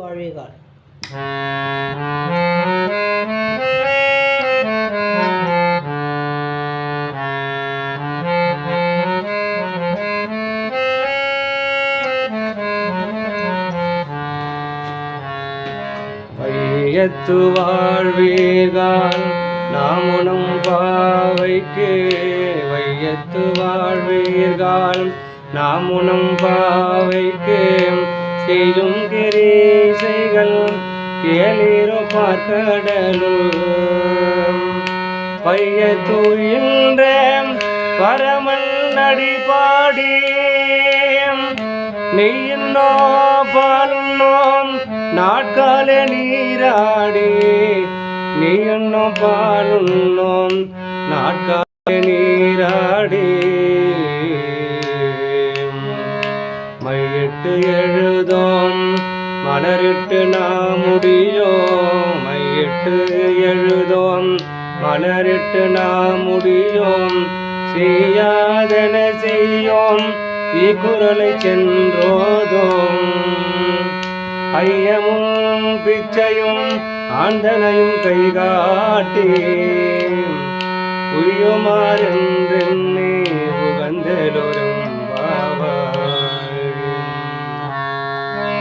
வாழ்வீர்கள் வையத்து வாழ்வீர்கள் நாம் உணம் பாவைக்கு. வையத்து வாழ்வீர்கள் நாம் உணம் பாவைக்கு. செய்யும் கிரே கேளிரோ பார்க்கடலும் பைய தூயின்ற பரமன் நடிபாடி நெய்யின்னோ பாலுன்னோம் நாட்கால நீராடி. நெய்யுண்ணோ பாலுன்னோம் நாட்கால நீராடி. மையிட்டு எழுதோம் மலரிட்டு நாமுடி செய்தோம். மலரிட்டு நாம் முடியோம். செய்யாதன செய்யோம். தீக்குறளை சென்றோதோம். ஐயமும் பிச்சையும் ஆந்தனையும் கை காட்டி உயுமாறென்றென்னே உகந்தலோர